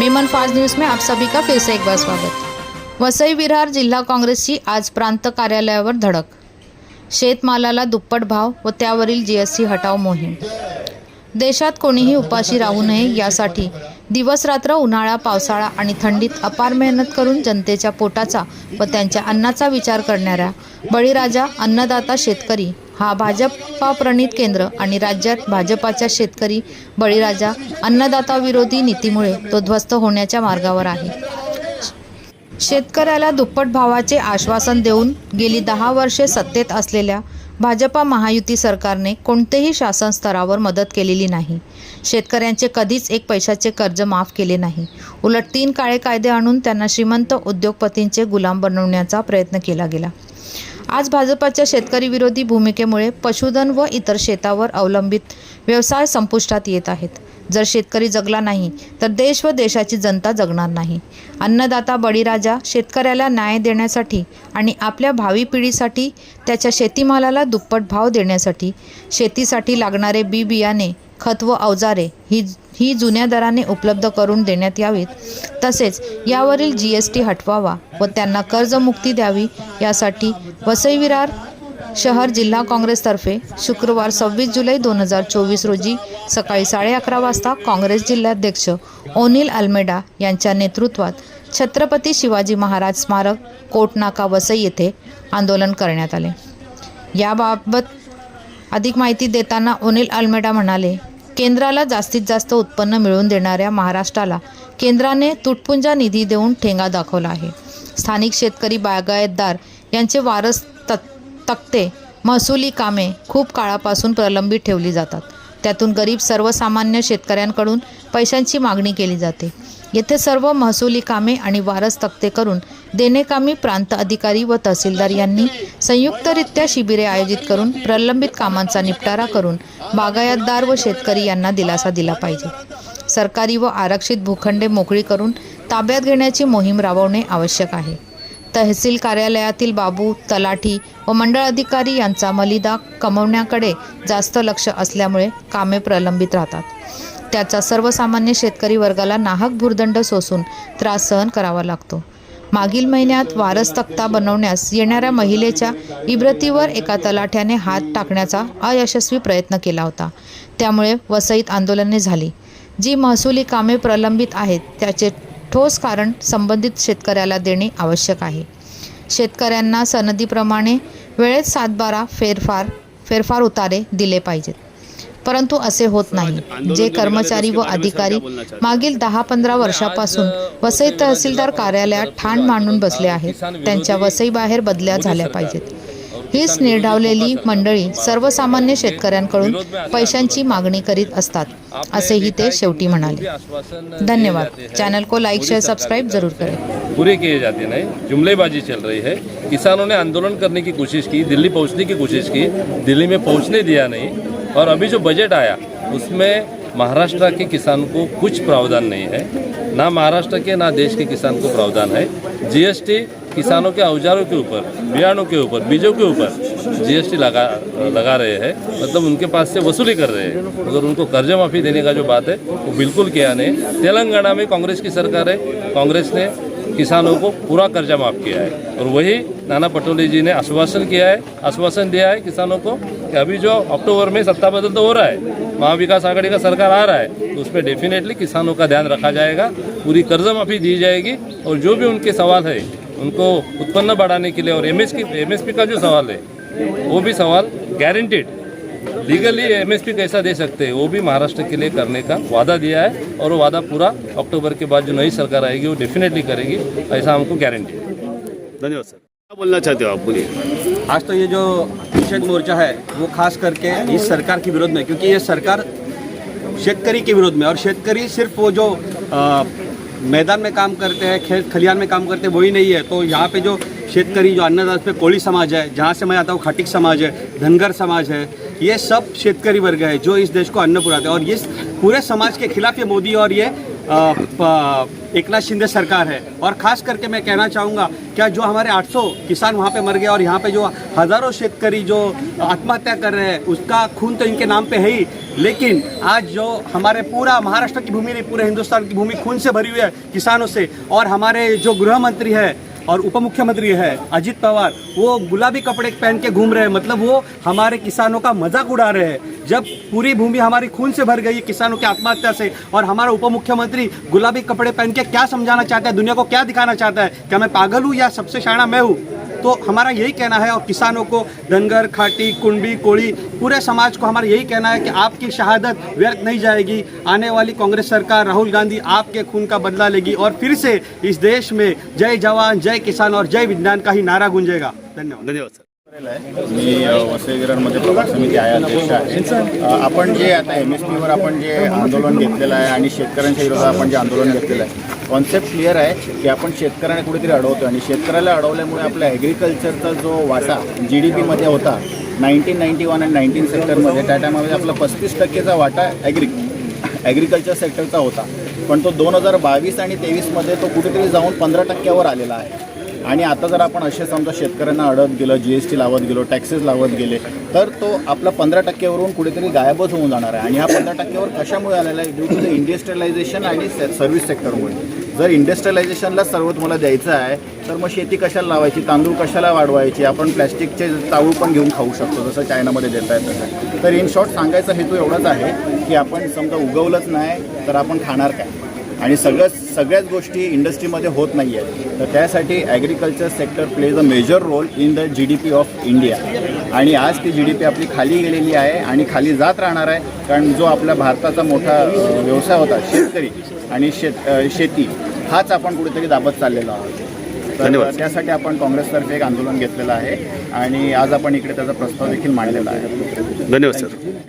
Memon fast news में आप सभी का फिर से एक बार स्वागत। वसई विरार जिल्हा काँग्रेसची आज प्रांत कार्यालयावर धडक। शेतमालाला दुप्पट भाव व त्यावरील जीएसटी हटाव मोहीम। देशात कोणीही उपाशी राहू नये यासाठी दिवसरात्र उन्हाळा पावसाळा आणि थंडीत अपार मेहनत करून जनतेच्या पोटाचा व त्यांच्या अन्नाचा विचार करणाऱ्या बळीराजा अन्नदाता शेतकरी हा भाजपा प्रणित केंद्र आणि राज्यात भाजपाच्या शेतकरी बळीराजा अन्नदाता विरोधी नीतीमुळे तो ध्वस्त होण्याच्या मार्गावर आहे. शेतकऱ्याला दुप्पट भावाचे आश्वासन देऊन गेली दहा वर्षे सत्तेत असलेल्या भाजपा महायुती सरकारने कोणतेही शासन स्तरावर मदत केलेली नाही. शेतकऱ्यांचे कधीच एक पैशाचे कर्ज माफ केले नाही. उलट तीन काळे कायदे आणून त्यांना श्रीमंत उद्योगपतींचे गुलाम बनवण्याचा प्रयत्न केला गेला. आज भाजपाच्या शेतकरी विरोधी भूमिकेमुळे पशुधन व इतर शेतावर अवलंबित व्यवसाय संपुष्टात येत आहेत. जर शेतकरी जगला नाही तर देश व देशाची जनता जगणार नाही. अन्नदाता बळीराजा शेतकऱ्याला न्याय देण्यासाठी आणि आपल्या भावी पिढीसाठी त्याच्या शेतीमालाला दुप्पट भाव देण्यासाठी शेतीसाठी लागणारे बी बियाणे खत व अवजारे ही ही जुन्या दराने उपलब्ध करून देण्यात यावीत. तसेच यावरील जी एस टी हटवावा व त्यांना कर्जमुक्ती द्यावी यासाठी वसई विरार शहर जिल्हा काँग्रेसतर्फे शुक्रवार सव्वीस जुलै दोन हजार चोवीस रोजी सकाळी साडे अकरा वाजता काँग्रेस जिल्हाध्यक्ष ओनिल अल्मेडा यांच्या नेतृत्वात छत्रपती शिवाजी महाराज स्मारक कोटनाका वसई येथे आंदोलन करण्यात आले. याबाबत अधिक माहिती देताना ओनिल अल्मेडा म्हणाले केंद्राला जास्तीत जास्त उत्पन्न मिळवून देणाऱ्या महाराष्ट्राला केंद्राने तुटपुंजा निधी देऊन ठेंगा दाखवला आहे. स्थानिक शेतकरी बागायतदार यांचे वारस तक तक्ते महसुली कामे खूप काळापासून प्रलंबित ठेवली जातात. त्यातून गरीब सर्वसामान्य शेतकऱ्यांकडून पैशांची मागणी केली जाते. येथे सर्व महसुली कामे आणि वारस तक्ते करून देणेकामी प्रांत अधिकारी व तहसीलदार यांनी संयुक्तरित्या शिबिरे आयोजित करून प्रलंबित कामांचा निपटारा करून बागायतदार व शेतकरी यांना दिलासा दिला पाहिजे. सरकारी व आरक्षित भूखंडे मोकळी करून ताब्यात घेण्याची मोहीम राबवणे आवश्यक आहे. तहसील कार्यालयातील बाबू तलाठी व मंडळ अधिकारी यांचा मलिदा कमवण्याकडे जास्त लक्ष असल्यामुळे कामे प्रलंबित राहतात. त्याचा सर्वसामान्य शेतकरी वर्गाला नाहक भूर्दंड सोसून त्रास सहन करावा लागतो. मागील महिन्यात वारस तक्ता बनवण्यास येणाऱ्या महिलेच्या इब्रतीवर एका तलाठ्याने हात टाकण्याचा अयशस्वी प्रयत्न केला होता. त्यामुळे वसईत आंदोलने झाली. जी महसुली कामे प्रलंबित आहेत त्याचे ठोस कारण संबंधित शेतकऱ्याला देणे आवश्यक आहे. शेतकऱ्यांना सनदीप्रमाणे वेळेत सातबारा फेरफार फेरफार उतारे दिले पाहिजेत. परंतु असे होत नाही. जे कर्मचारी व अधिकारी मागील दहा पंधरा वर्षापासून वसई तहसीलदार कार्यालयात ठाण मांडून बसले आहेत. त्यांच्या वसई बाहेर बदल्या झाल्या पाहिजेत. हीच निर्ढावलेली मंडळी सर्वसामान्य शेतकऱ्यांकडून पैशांची मागणी करीत असतात असेही ते शेवटी म्हणाले. धन्यवाद. चॅनल को लाइक शेयर सब्सक्राइब जरूर करें. पूरे किए जाते नहीं. जुमलेबाजी चल रही है. किसानों ने आंदोलन करने की कोशिश की दिल्ली पहुंचने की कोशिश की दिल्ली में पहुंचने दिया नहीं। और अभी जो बजट आया उसमें महाराष्ट्र के किसान को कुछ प्रावधान नहीं है। ना महाराष्ट्र के ना देश के किसान को प्रावधान है। जीएसटी किसानों के, औजारों के ऊपर, बियाणों के ऊपर, बीजों के ऊपर जीएसटी लगा लगा रहे हैं। मतलब उनके पास से वसूली कर रहे हैं। अगर उनको कर्ज माफ़ी देने का जो बात है, वो बिल्कुल किया नहीं। तेलंगाना में कांग्रेस की सरकार है। कांग्रेस ने किसानों को पूरा कर्जा माफ़ किया है। और वही नाना पटोले जी ने आश्वासन किया है। आश्वासन दिया है किसानों को कि अभी जो अक्टूबर में सत्ता बदल तो हो रहा है, महाविकास आघाड़ी का सरकार आ रहा है तो उसमें डेफिनेटली किसानों का ध्यान रखा जाएगा। पूरी कर्ज माफ़ी दी जाएगी। और जो भी उनके सवाल है उनको उत्पन्न बढ़ाने के लिए और M S M S P का जो सवाल है वो भी सवाल गारंटेड लीगली एमएसपी कैसा दे सकते हैं वो भी महाराष्ट्र के लिए करने का वादा दिया है और वो वादा पूरा अक्टूबर के बाद जो नई सरकार आएगी वो डेफिनेटली करेगी ऐसा हमको गारंटी है धन्यवाद सर. क्या बोलना चाहते हो आप बोलिए? आज तो ये जो निषेध मोर्चा है वो खास करके इस सरकार के विरोध में क्योंकि ये सरकार शेतकरी के विरोध में और शेतकरी सिर्फ़ वो जो अ, मैदान में काम करते हैं खेत खलिहान में काम करते हैं, वही नहीं है। तो यहाँ पे जो शेतकरी जो अन्नदास पे कोली समाज है, जहाँ से मैं आता हूँ, खाटिक समाज है, धनगर समाज है, ये सब शेतकरी वर्ग है, जो इस देश को अन्न पुराते हैं। और इस पूरे समाज के खिलाफ ये मोदी और ये एकनाथ शिंदे सरकार है। और ख़ास करके मैं कहना चाहूँगा, क्या जो हमारे 800 किसान वहाँ पे मर गए और यहाँ पे जो हज़ारों शेतकारी जो आत्महत्या कर रहे हैं, उसका खून तो इनके नाम पे है ही। लेकिन आज जो हमारे पूरा महाराष्ट्र की भूमि नहीं, पूरे हिंदुस्तान की भूमि खून से भरी हुई है किसानों से। और हमारे जो गृह मंत्री है और उप मुख्यमंत्री है अजित पवार, वो गुलाबी कपड़े पहन के घूम रहे हैं। मतलब वो हमारे किसानों का मज़ाक उड़ा रहे हैं। जब पूरी भूमि हमारी खून से भर गई किसानों की आत्महत्या से, और हमारा उप मुख्यमंत्री गुलाबी कपड़े पहन के क्या समझाना चाहता है, दुनिया को क्या दिखाना चाहता है, क्या मैं पागल हूँ या सबसे शाणा मैं हूँ? तो हमारा यही कहना है और किसानों को धनगर खाटी कुंडी कोड़ी पूरे समाज को हमारा यही कहना है कि आपकी शहादत व्यर्थ नहीं जाएगी। आने वाली कांग्रेस सरकार राहुल गांधी आपके खून का बदला लेगी और फिर से इस देश में जय जवान जय किसान और जय विज्ञान का ही नारा गूंजेगा। धन्यवाद। धन्यवाद सर। मी वसई विरारमध्ये प्रभाग समिती आहे अ, आपण जे आता एम एस पीवर आपण जे आंदोलन घेतलेलं आहे आणि शेतकऱ्यांच्या विरोधात आपण जे आंदोलन घेतलेलं आहे कॉन्सेप्ट क्लिअर आहे की आपण शेतकऱ्यांना कुठेतरी अडवतो आणि शेतकऱ्याला अडवल्यामुळे आपल्या ॲग्रिकल्चरचा जो वाटा जी डी पीमध्ये होता नाईन्टीन नाईन्टी वन आणि नाईन्टीन सेक्टरमध्ये त्या टायमामध्ये आपला पस्तीस टक्केचा वाटा ॲग्री ॲग्रिकल्चर सेक्टरचा होता. पण तो दोन हजार बावीस आणि तेवीसमध्ये तो कुठेतरी जाऊन पंधरा टक्क्यावर आलेला आहे. आणि आता जर आपण असे समजा शेतकऱ्यांना अडत गेलो जी एस टी लावत गेलो टॅक्सेस लावत गेले तर तो आपला पंधरा टक्क्यावरून कुठेतरी गायबच होऊन जाणार आहे. आणि हा पंधरा टक्क्यावर कशामुळे आलेला आहे? ड्यू टू द इंडस्ट्रियलायझेशन आणि सर्व्हिस सेक्टरमुळे जर इंडस्ट्रियलायझेशनला सर्व तुम्हाला द्यायचं आहे तर मग शेती कशाला लावायची? तांदूळ कशाला वाढवायची? आपण प्लॅस्टिकचे ताळू पण घेऊन खाऊ शकतो जसं चायनामध्ये देत आहेत तसं. तर इन शॉर्ट सांगायचा हेतू एवढाच आहे की आपण समजा उगवलंच नाही तर आपण खाणार काय? आणि सगळ्याच सगळ्याच गोष्टी इंडस्ट्रीमध्ये होत नाही आहेत तर त्यासाठी agriculture sector plays a major role in the G D P of India आणि आज ती जी डी पी आपली खाली गेलेली आहे आणि खाली जात राहणार आहे कारण जो आपल्या भारताचा मोठा व्यवसाय होता शेतकरी आणि शेत शेती हाच आपण कुठेतरी दाबत चाललेलो आहोत. तर धन्यवाद. त्यासाठी आपण काँग्रेसतर्फे एक आंदोलन घेतलेलं आहे आणि आज आपण इकडे त्याचा प्रस्ताव देखील मांडलेला आहे. धन्यवाद सर.